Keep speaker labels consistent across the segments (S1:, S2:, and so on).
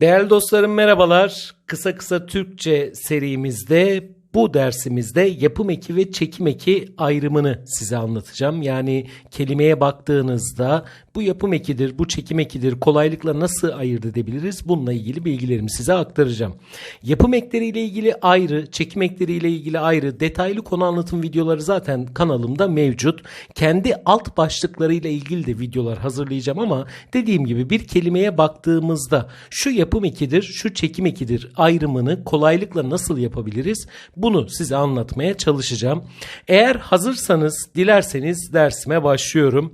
S1: Değerli dostlarım merhabalar. Kısa kısa Türkçe serimizde bu dersimizde yapım eki ve çekim eki ayrımını size anlatacağım. Yani kelimeye baktığınızda bu yapım ekidir, bu çekim ekidir kolaylıkla nasıl ayırt edebiliriz? Bununla ilgili bilgilerimi size aktaracağım. Yapım ekleriyle ilgili ayrı, çekim ekleriyle ilgili ayrı detaylı konu anlatım videoları zaten kanalımda mevcut. Kendi alt başlıklarıyla ilgili de videolar hazırlayacağım ama dediğim gibi bir kelimeye baktığımızda şu yapım ekidir, şu çekim ekidir ayrımını kolaylıkla nasıl yapabiliriz? Bunu size anlatmaya çalışacağım. Eğer hazırsanız, dilerseniz dersime başlıyorum.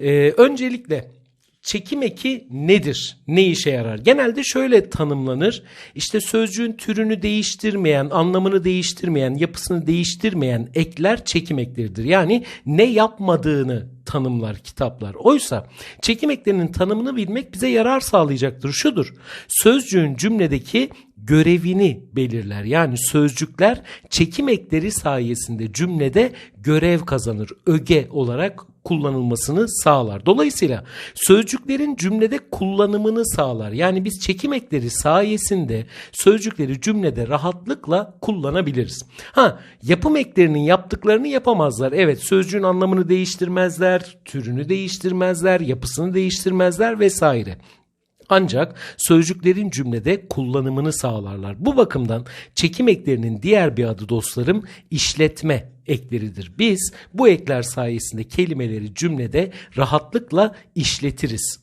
S1: Ee, öncelikle çekim eki nedir? Ne işe yarar? Genelde şöyle tanımlanır. İşte sözcüğün türünü değiştirmeyen, anlamını değiştirmeyen, yapısını değiştirmeyen ekler çekim ekleridir. Yani ne yapmadığını tanımlar kitaplar. Oysa çekim eklerinin tanımını bilmek bize yarar sağlayacaktır. Şudur. Sözcüğün cümledeki görevini belirler. Yani sözcükler çekim ekleri sayesinde cümlede görev kazanır. Öge olarak kullanılmasını sağlar. Dolayısıyla sözcüklerin cümlede kullanımını sağlar. Yani biz çekim ekleri sayesinde sözcükleri cümlede rahatlıkla kullanabiliriz. Ha, yapım eklerinin yaptıklarını yapamazlar. Evet, sözcüğün anlamını değiştirmezler, türünü değiştirmezler, yapısını değiştirmezler vesaire. Ancak sözcüklerin cümlede kullanımını sağlarlar. Bu bakımdan çekim eklerinin diğer bir adı dostlarım işletme ekleridir. Biz bu ekler sayesinde kelimeleri cümlede rahatlıkla işletiriz.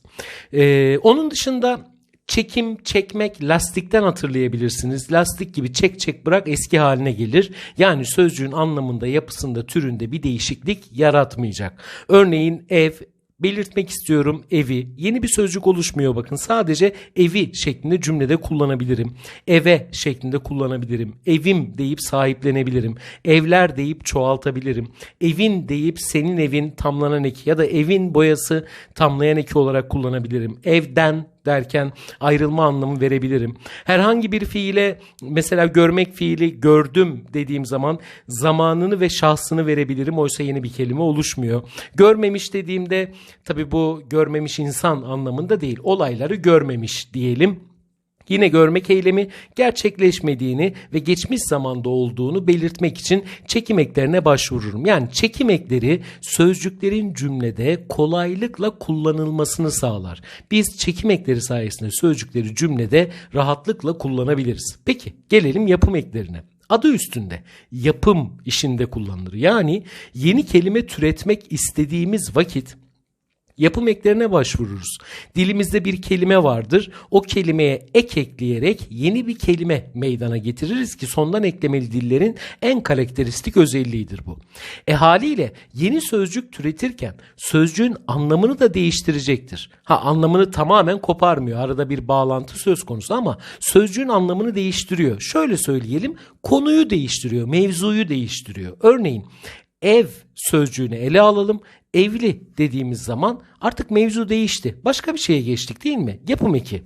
S1: Ee, onun dışında çekim, çekmek, lastikten hatırlayabilirsiniz. Lastik gibi çek çek bırak eski haline gelir. Yani sözcüğün anlamında, yapısında, türünde bir değişiklik yaratmayacak. Örneğin ev, belirtmek istiyorum evi. Yeni bir sözcük oluşmuyor bakın. Sadece evi şeklinde cümlede kullanabilirim. Eve şeklinde kullanabilirim. Evim deyip sahiplenebilirim. Evler deyip çoğaltabilirim. Evin deyip senin evin tamlanan eki ya da evin boyası tamlayan eki olarak kullanabilirim. Evden derken ayrılma anlamı verebilirim. Herhangi bir fiile mesela görmek fiili gördüm dediğim zaman zamanını ve şahsını verebilirim. Oysa yeni bir kelime oluşmuyor. Görmemiş dediğimde tabi bu görmemiş insan anlamında değil. Olayları görmemiş diyelim. Yine görmek eylemi gerçekleşmediğini ve geçmiş zamanda olduğunu belirtmek için çekim eklerine başvururum. Yani çekim ekleri sözcüklerin cümlede kolaylıkla kullanılmasını sağlar. Biz çekim ekleri sayesinde sözcükleri cümlede rahatlıkla kullanabiliriz. Peki gelelim yapım eklerine. Adı üstünde yapım işinde kullanılır. Yani yeni kelime türetmek istediğimiz vakit yapım eklerine başvururuz. Dilimizde bir kelime vardır. O kelimeye ek ekleyerek yeni bir kelime meydana getiririz ki sondan eklemeli dillerin en karakteristik özelliğidir bu. E haliyle yeni sözcük türetirken sözcüğün anlamını da değiştirecektir. Ha anlamını tamamen koparmıyor. Arada bir bağlantı söz konusu ama sözcüğün anlamını değiştiriyor. Şöyle söyleyelim konuyu değiştiriyor, mevzuyu değiştiriyor. Örneğin ev sözcüğünü ele alalım. Evli dediğimiz zaman artık mevzu değişti. Başka bir şeye geçtik değil mi? Yapım eki.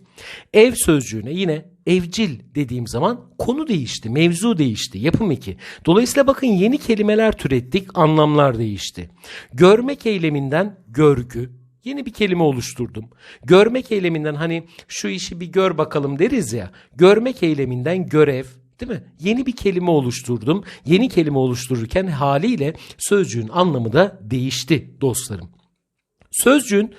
S1: Ev sözcüğüne yine evcil dediğim zaman konu değişti, mevzu değişti, yapım eki. Dolayısıyla bakın yeni kelimeler türettik, anlamlar değişti. Görmek eyleminden görgü, yeni bir kelime oluşturdum. Görmek eyleminden hani şu işi bir gör bakalım deriz ya. Görmek eyleminden görev, Değil mi? Yeni bir kelime oluşturdum. Yeni kelime oluştururken haliyle sözcüğün anlamı da değişti dostlarım. Sözcüğün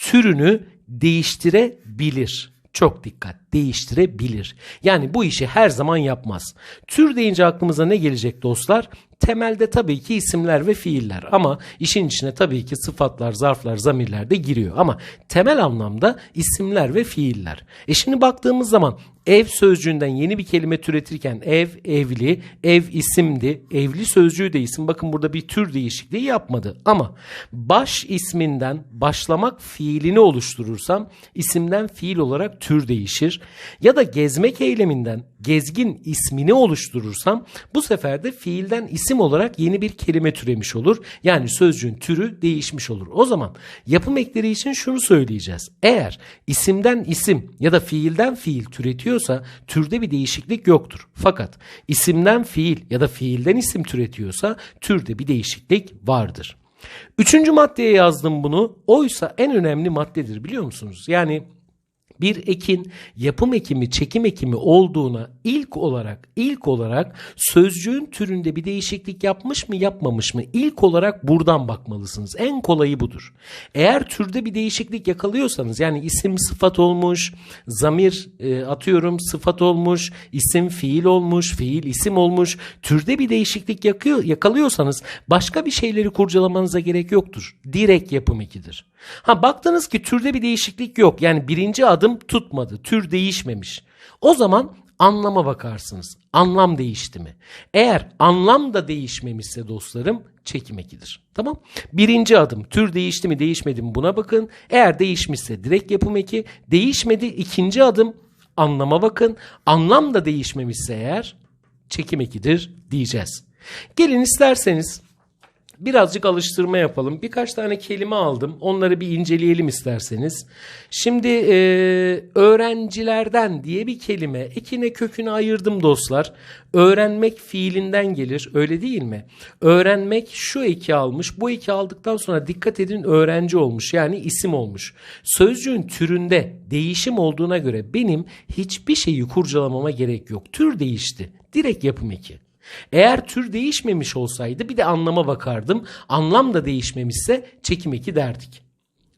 S1: türünü değiştirebilir. Çok dikkat değiştirebilir. Yani bu işi her zaman yapmaz. Tür deyince aklımıza ne gelecek dostlar? Temelde tabii ki isimler ve fiiller ama işin içine tabii ki sıfatlar, zarflar, zamirler de giriyor. Ama temel anlamda isimler ve fiiller. E şimdi baktığımız zaman ev sözcüğünden yeni bir kelime türetirken ev, evli, ev isimdi. Evli sözcüğü de isim. Bakın burada bir tür değişikliği yapmadı. Ama baş isminden başlamak fiilini oluşturursam isimden fiil olarak tür değişir. Ya da gezmek eyleminden gezgin ismini oluşturursam bu sefer de fiilden isim olarak yeni bir kelime türemiş olur. Yani sözcüğün türü değişmiş olur. O zaman yapım ekleri için şunu söyleyeceğiz. Eğer isimden isim ya da fiilden fiil türetiyorsa türde bir değişiklik yoktur. Fakat isimden fiil ya da fiilden isim türetiyorsa türde bir değişiklik vardır. Üçüncü maddeye yazdım bunu. Oysa en önemli maddedir biliyor musunuz? Yani bir ekin yapım ekimi çekim ekimi olduğuna ilk olarak ilk olarak sözcüğün türünde bir değişiklik yapmış mı yapmamış mı ilk olarak buradan bakmalısınız. En kolayı budur. Eğer türde bir değişiklik yakalıyorsanız yani isim sıfat olmuş, zamir e, atıyorum sıfat olmuş, isim fiil olmuş, fiil isim olmuş. Türde bir değişiklik yakıyor, yakalıyorsanız başka bir şeyleri kurcalamanıza gerek yoktur. Direkt yapım ekidir. Ha baktınız ki türde bir değişiklik yok. Yani birinci adım tutmadı. Tür değişmemiş. O zaman anlama bakarsınız. Anlam değişti mi? Eğer anlam da değişmemişse dostlarım çekim ekidir. Tamam? Birinci adım tür değişti mi değişmedi mi buna bakın. Eğer değişmişse direkt yapım eki. Değişmedi ikinci adım anlama bakın. Anlam da değişmemişse eğer çekim ekidir diyeceğiz. Gelin isterseniz birazcık alıştırma yapalım. Birkaç tane kelime aldım. Onları bir inceleyelim isterseniz. Şimdi e, öğrencilerden diye bir kelime. Ekine kökünü ayırdım dostlar. Öğrenmek fiilinden gelir. Öyle değil mi? Öğrenmek şu eki almış. Bu eki aldıktan sonra dikkat edin öğrenci olmuş. Yani isim olmuş. Sözcüğün türünde değişim olduğuna göre benim hiçbir şeyi kurcalamama gerek yok. Tür değişti. Direkt yapım eki. Eğer tür değişmemiş olsaydı bir de anlama bakardım. Anlam da değişmemişse çekim eki derdik.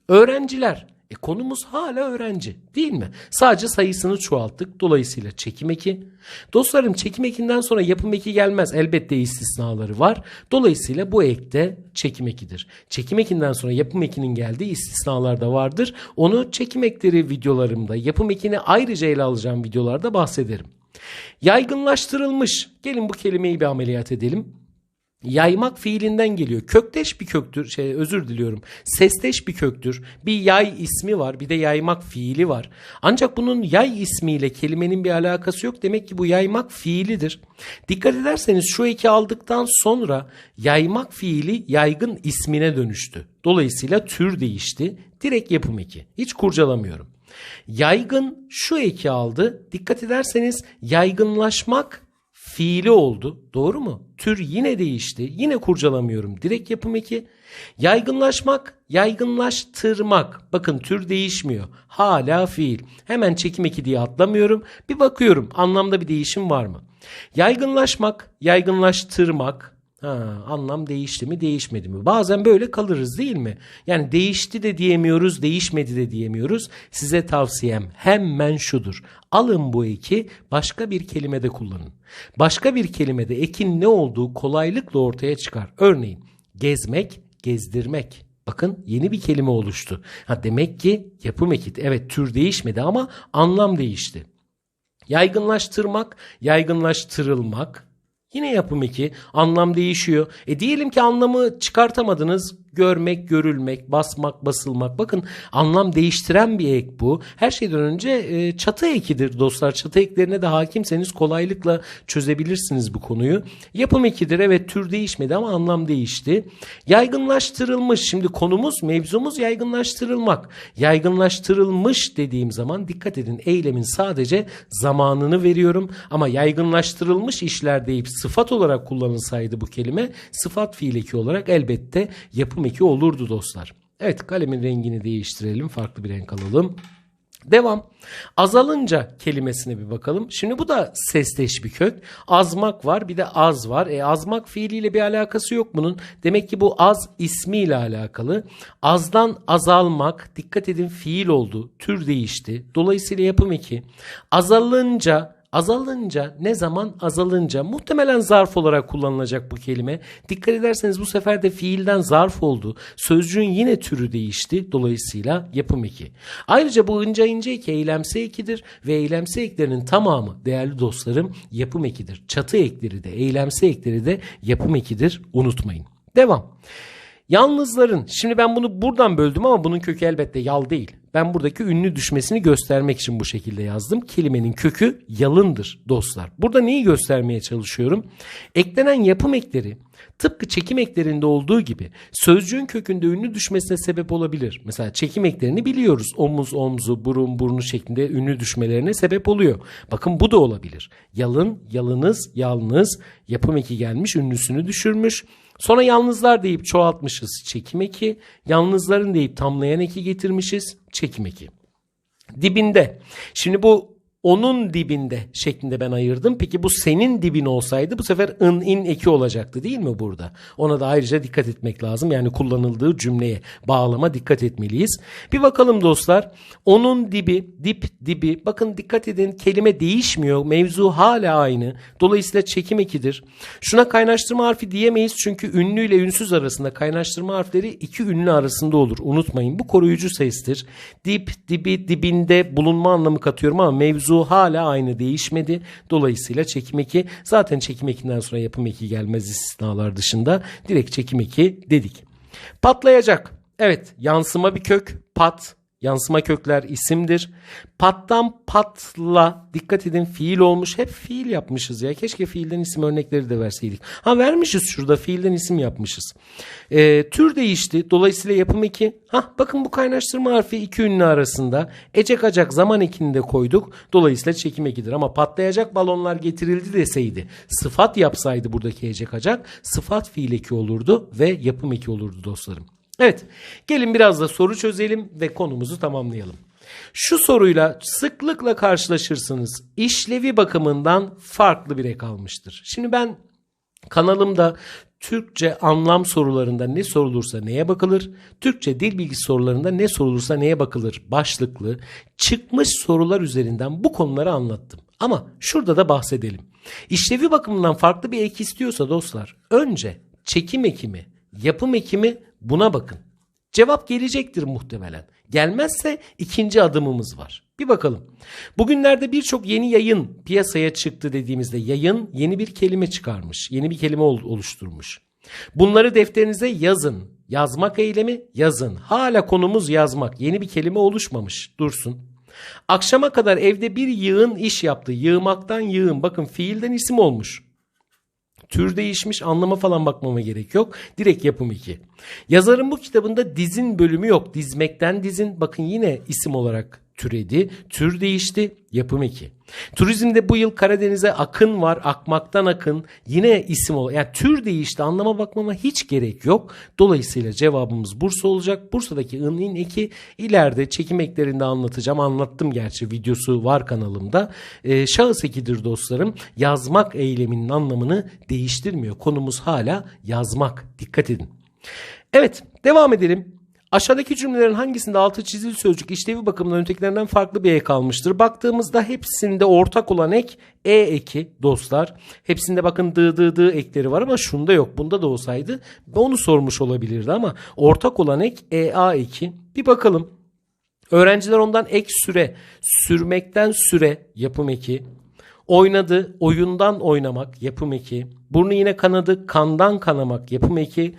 S1: Öğrenciler. E konumuz hala öğrenci değil mi? Sadece sayısını çoğalttık. Dolayısıyla çekim eki. Dostlarım çekim ekinden sonra yapım eki gelmez. Elbette istisnaları var. Dolayısıyla bu ek de çekim ekidir. Çekim ekinden sonra yapım ekinin geldiği istisnalar da vardır. Onu çekim ekleri videolarımda, yapım ekini ayrıca ele alacağım videolarda bahsederim. Yaygınlaştırılmış. Gelin bu kelimeyi bir ameliyat edelim. Yaymak fiilinden geliyor. Kökteş bir köktür. Şey özür diliyorum. Sesteş bir köktür. Bir yay ismi var, bir de yaymak fiili var. Ancak bunun yay ismiyle kelimenin bir alakası yok. Demek ki bu yaymak fiilidir. Dikkat ederseniz şu eki aldıktan sonra yaymak fiili yaygın ismine dönüştü. Dolayısıyla tür değişti. Direkt yapım eki. Hiç kurcalamıyorum. Yaygın şu eki aldı. Dikkat ederseniz yaygınlaşmak fiili oldu. Doğru mu? Tür yine değişti. Yine kurcalamıyorum. Direkt yapım eki. Yaygınlaşmak, yaygınlaştırmak. Bakın tür değişmiyor. Hala fiil. Hemen çekim eki diye atlamıyorum. Bir bakıyorum anlamda bir değişim var mı? Yaygınlaşmak, yaygınlaştırmak, Ha, anlam değişti mi değişmedi mi? Bazen böyle kalırız değil mi? Yani değişti de diyemiyoruz, değişmedi de diyemiyoruz. Size tavsiyem hemen şudur. Alın bu eki başka bir kelimede kullanın. Başka bir kelimede ekin ne olduğu kolaylıkla ortaya çıkar. Örneğin gezmek, gezdirmek. Bakın yeni bir kelime oluştu. Ha demek ki yapım eki evet tür değişmedi ama anlam değişti. Yaygınlaştırmak, yaygınlaştırılmak, Yine yapım eki. Anlam değişiyor. E diyelim ki anlamı çıkartamadınız görmek, görülmek, basmak, basılmak. Bakın anlam değiştiren bir ek bu. Her şeyden önce e, çatı ekidir dostlar. Çatı eklerine de hakimseniz kolaylıkla çözebilirsiniz bu konuyu. Yapım ekidir. Evet tür değişmedi ama anlam değişti. Yaygınlaştırılmış. Şimdi konumuz, mevzumuz yaygınlaştırılmak. Yaygınlaştırılmış dediğim zaman dikkat edin eylemin sadece zamanını veriyorum. Ama yaygınlaştırılmış işler deyip sıfat olarak kullanılsaydı bu kelime sıfat fiil eki olarak elbette yapım yapım eki olurdu dostlar. Evet kalemin rengini değiştirelim. Farklı bir renk alalım. Devam. Azalınca kelimesine bir bakalım. Şimdi bu da sesteş bir kök. Azmak var bir de az var. E azmak fiiliyle bir alakası yok bunun. Demek ki bu az ismiyle alakalı. Azdan azalmak dikkat edin fiil oldu. Tür değişti. Dolayısıyla yapım eki. Azalınca Azalınca ne zaman azalınca muhtemelen zarf olarak kullanılacak bu kelime. Dikkat ederseniz bu sefer de fiilden zarf oldu. Sözcüğün yine türü değişti. Dolayısıyla yapım eki. Ayrıca bu ince ince eki eylemsi ekidir ve eylemsi eklerinin tamamı değerli dostlarım yapım ekidir. Çatı ekleri de eylemsi ekleri de yapım ekidir. Unutmayın. Devam. Yalnızların, şimdi ben bunu buradan böldüm ama bunun kökü elbette yal değil. Ben buradaki ünlü düşmesini göstermek için bu şekilde yazdım. Kelimenin kökü yalındır dostlar. Burada neyi göstermeye çalışıyorum? Eklenen yapım ekleri tıpkı çekim eklerinde olduğu gibi sözcüğün kökünde ünlü düşmesine sebep olabilir. Mesela çekim eklerini biliyoruz. Omuz, omzu, burun, burnu şeklinde ünlü düşmelerine sebep oluyor. Bakın bu da olabilir. Yalın, yalınız, yalnız yapım eki gelmiş ünlüsünü düşürmüş. Sonra yalnızlar deyip çoğaltmışız çekim eki. Yalnızların deyip tamlayan eki getirmişiz çekim eki. Dibinde. Şimdi bu onun dibinde şeklinde ben ayırdım. Peki bu senin dibin olsaydı bu sefer ın in eki olacaktı değil mi burada? Ona da ayrıca dikkat etmek lazım. Yani kullanıldığı cümleye bağlama dikkat etmeliyiz. Bir bakalım dostlar. Onun dibi, dip dibi. Bakın dikkat edin kelime değişmiyor. Mevzu hala aynı. Dolayısıyla çekim ekidir. Şuna kaynaştırma harfi diyemeyiz çünkü ünlü ile ünsüz arasında kaynaştırma harfleri iki ünlü arasında olur. Unutmayın bu koruyucu sestir. Dip, dibi, dibinde bulunma anlamı katıyorum ama mevzu hala aynı değişmedi. Dolayısıyla çekim eki zaten çekim ekinden sonra yapım eki gelmez istisnalar dışında. Direkt çekim eki dedik. Patlayacak. Evet yansıma bir kök pat Yansıma kökler isimdir. Pattan patla dikkat edin fiil olmuş. Hep fiil yapmışız ya. Keşke fiilden isim örnekleri de verseydik. Ha vermişiz şurada fiilden isim yapmışız. Ee, tür değişti. Dolayısıyla yapım eki. Ha bakın bu kaynaştırma harfi iki ünlü arasında. Ecek acak zaman ekini koyduk. Dolayısıyla çekim ekidir. Ama patlayacak balonlar getirildi deseydi. Sıfat yapsaydı buradaki ecek acak. Sıfat fiil eki olurdu ve yapım eki olurdu dostlarım. Evet, gelin biraz da soru çözelim ve konumuzu tamamlayalım. Şu soruyla sıklıkla karşılaşırsınız. İşlevi bakımından farklı bir ek almıştır. Şimdi ben kanalımda Türkçe anlam sorularında ne sorulursa neye bakılır, Türkçe dil bilgisi sorularında ne sorulursa neye bakılır başlıklı çıkmış sorular üzerinden bu konuları anlattım. Ama şurada da bahsedelim. İşlevi bakımından farklı bir ek istiyorsa dostlar önce çekim ekimi, yapım ekimi Buna bakın. Cevap gelecektir muhtemelen. Gelmezse ikinci adımımız var. Bir bakalım. Bugünlerde birçok yeni yayın piyasaya çıktı dediğimizde yayın yeni bir kelime çıkarmış. Yeni bir kelime oluşturmuş. Bunları defterinize yazın. Yazmak eylemi yazın. Hala konumuz yazmak. Yeni bir kelime oluşmamış. Dursun. Akşama kadar evde bir yığın iş yaptı. Yığmaktan yığın. Bakın fiilden isim olmuş. Tür değişmiş anlama falan bakmama gerek yok. Direkt yapım 2. Yazarın bu kitabında dizin bölümü yok. Dizmekten dizin bakın yine isim olarak türedi. Tür değişti. Yapım 2. Turizmde bu yıl Karadeniz'e akın var. Akmaktan akın. Yine isim olarak. Yani tür değişti. Anlama bakmama hiç gerek yok. Dolayısıyla cevabımız Bursa olacak. Bursa'daki ın in eki ileride çekim eklerinde anlatacağım. Anlattım gerçi videosu var kanalımda. Ee, şahıs ekidir dostlarım. Yazmak eyleminin anlamını değiştirmiyor. Konumuz hala yazmak. Dikkat edin. Evet devam edelim. Aşağıdaki cümlelerin hangisinde altı çizili sözcük işlevi bakımından ötekilerinden farklı bir ek almıştır? Baktığımızda hepsinde ortak olan ek e eki dostlar. Hepsinde bakın dı dı dı ekleri var ama şunda yok. Bunda da olsaydı onu sormuş olabilirdi ama ortak olan ek e a eki. Bir bakalım. Öğrenciler ondan ek süre, sürmekten süre yapım eki. Oynadı, oyundan oynamak yapım eki. Burnu yine kanadı, kandan kanamak yapım eki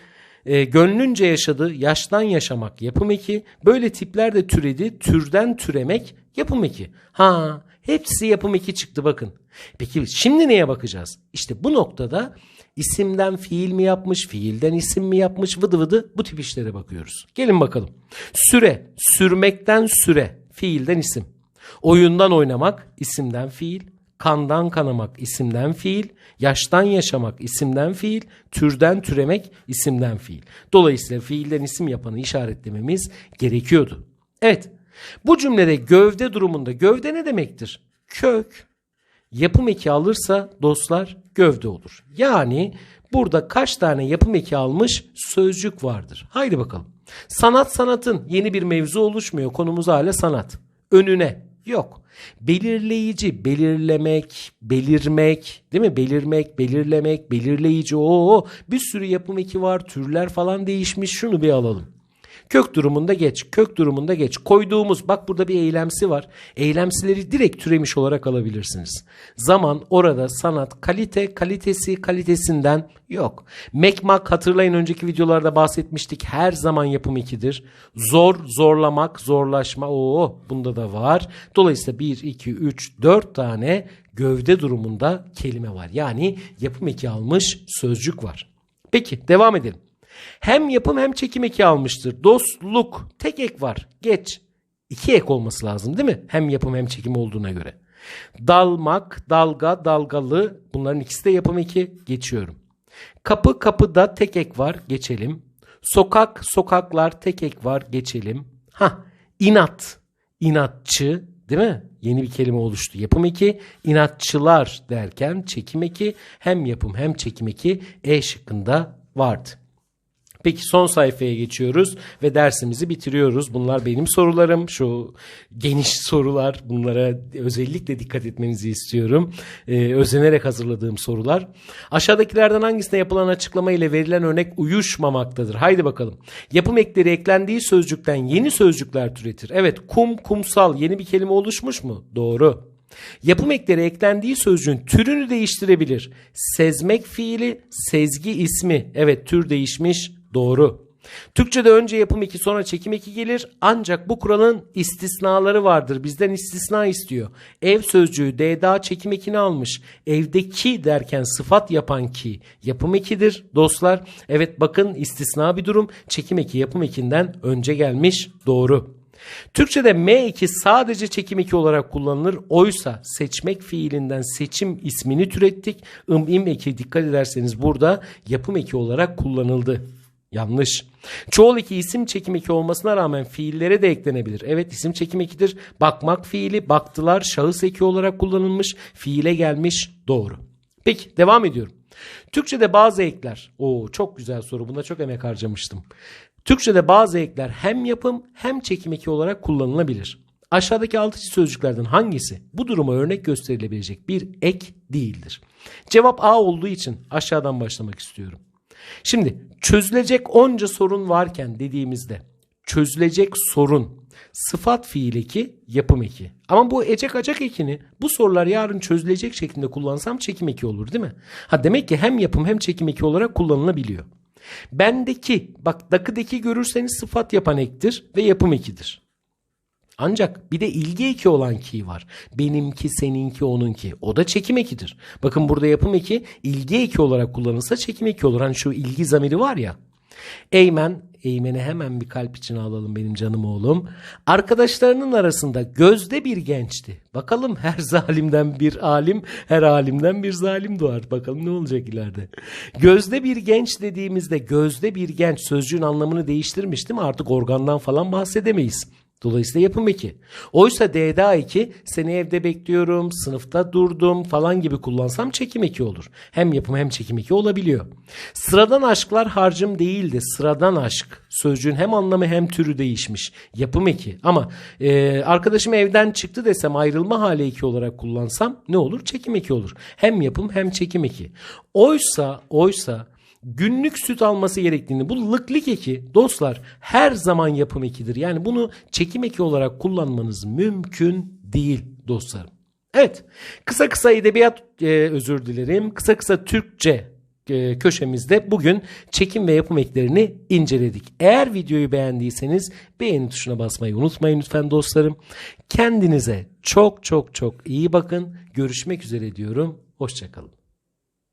S1: e, gönlünce yaşadı, yaştan yaşamak yapım eki. Böyle tipler de türedi, türden türemek yapım eki. Ha, hepsi yapım eki çıktı bakın. Peki şimdi neye bakacağız? İşte bu noktada isimden fiil mi yapmış, fiilden isim mi yapmış vıdı vıdı bu tip işlere bakıyoruz. Gelin bakalım. Süre, sürmekten süre, fiilden isim. Oyundan oynamak, isimden fiil. Kandan kanamak isimden fiil, yaştan yaşamak isimden fiil, türden türemek isimden fiil. Dolayısıyla fiilden isim yapanı işaretlememiz gerekiyordu. Evet bu cümlede gövde durumunda gövde ne demektir? Kök yapım eki alırsa dostlar gövde olur. Yani burada kaç tane yapım eki almış sözcük vardır. Haydi bakalım. Sanat sanatın yeni bir mevzu oluşmuyor. Konumuz hala sanat. Önüne Yok. Belirleyici, belirlemek, belirmek, değil mi? Belirmek, belirlemek, belirleyici. Oo, bir sürü yapım eki var. Türler falan değişmiş. Şunu bir alalım. Kök durumunda geç. Kök durumunda geç. Koyduğumuz bak burada bir eylemsi var. Eylemsileri direkt türemiş olarak alabilirsiniz. Zaman, orada, sanat, kalite, kalitesi, kalitesinden yok. Mekmak hatırlayın önceki videolarda bahsetmiştik. Her zaman yapım ikidir. Zor, zorlamak, zorlaşma. Oo, bunda da var. Dolayısıyla 1, 2, 3, 4 tane gövde durumunda kelime var. Yani yapım eki almış sözcük var. Peki devam edelim. Hem yapım hem çekim eki almıştır. Dostluk tek ek var. Geç. İki ek olması lazım değil mi? Hem yapım hem çekim olduğuna göre. Dalmak, dalga, dalgalı bunların ikisi de yapım eki geçiyorum. Kapı kapıda tek ek var geçelim. Sokak sokaklar tek ek var geçelim. Ha inat. inatçı değil mi? Yeni bir kelime oluştu. Yapım eki, inatçılar derken çekim eki hem yapım hem çekim eki E şıkkında vardı. Peki son sayfaya geçiyoruz ve dersimizi bitiriyoruz. Bunlar benim sorularım. Şu geniş sorular. Bunlara özellikle dikkat etmenizi istiyorum. Ee, özenerek hazırladığım sorular. Aşağıdakilerden hangisine yapılan açıklama ile verilen örnek uyuşmamaktadır? Haydi bakalım. Yapım ekleri eklendiği sözcükten yeni sözcükler türetir. Evet kum, kumsal yeni bir kelime oluşmuş mu? Doğru. Yapım ekleri eklendiği sözcüğün türünü değiştirebilir. Sezmek fiili, sezgi ismi. Evet tür değişmiş. Doğru. Türkçe'de önce yapım eki sonra çekim eki gelir ancak bu kuralın istisnaları vardır. Bizden istisna istiyor. Ev sözcüğü DDA çekim ekini almış. Evdeki derken sıfat yapan ki yapım ekidir dostlar. Evet bakın istisna bir durum. Çekim eki yapım ekinden önce gelmiş. Doğru. Türkçe'de M eki sadece çekim eki olarak kullanılır. Oysa seçmek fiilinden seçim ismini türettik. ım im eki dikkat ederseniz burada yapım eki olarak kullanıldı. Yanlış. Çoğul eki isim çekim eki olmasına rağmen fiillere de eklenebilir. Evet isim çekim ekidir. Bakmak fiili, baktılar şahıs eki olarak kullanılmış. Fiile gelmiş. Doğru. Peki devam ediyorum. Türkçe'de bazı ekler. Oo çok güzel soru. Buna çok emek harcamıştım. Türkçe'de bazı ekler hem yapım hem çekim eki olarak kullanılabilir. Aşağıdaki altı sözcüklerden hangisi bu duruma örnek gösterilebilecek bir ek değildir? Cevap A olduğu için aşağıdan başlamak istiyorum. Şimdi çözülecek onca sorun varken dediğimizde çözülecek sorun sıfat fiil eki yapım eki. Ama bu ecek acak ekini bu sorular yarın çözülecek şeklinde kullansam çekim eki olur değil mi? Ha demek ki hem yapım hem çekim eki olarak kullanılabiliyor. Bendeki bak dakıdaki görürseniz sıfat yapan ektir ve yapım ekidir. Ancak bir de ilgi eki olan ki var. Benimki, seninki, onunki. O da çekim ekidir. Bakın burada yapım eki ilgi eki olarak kullanılsa çekim eki olur. Hani şu ilgi zamiri var ya. Eymen, Eymen'e hemen bir kalp içine alalım benim canım oğlum. Arkadaşlarının arasında gözde bir gençti. Bakalım her zalimden bir alim, her alimden bir zalim doğar. Bakalım ne olacak ileride. Gözde bir genç dediğimizde gözde bir genç sözcüğün anlamını değiştirmiş değil mi? Artık organdan falan bahsedemeyiz. Dolayısıyla yapım eki. Oysa DDA eki seni evde bekliyorum, sınıfta durdum falan gibi kullansam çekim eki olur. Hem yapım hem çekim eki olabiliyor. Sıradan aşklar harcım değildi. Sıradan aşk. Sözcüğün hem anlamı hem türü değişmiş. Yapım eki. Ama e, arkadaşım evden çıktı desem ayrılma hali eki olarak kullansam ne olur? Çekim eki olur. Hem yapım hem çekim eki. Oysa, oysa günlük süt alması gerektiğini bu lıklık eki dostlar her zaman yapım ekidir. Yani bunu çekim eki olarak kullanmanız mümkün değil dostlarım. Evet kısa kısa edebiyat e, özür dilerim kısa kısa Türkçe e, köşemizde bugün çekim ve yapım eklerini inceledik. Eğer videoyu beğendiyseniz beğeni tuşuna basmayı unutmayın lütfen dostlarım. Kendinize çok çok çok iyi bakın. Görüşmek üzere diyorum. Hoşçakalın.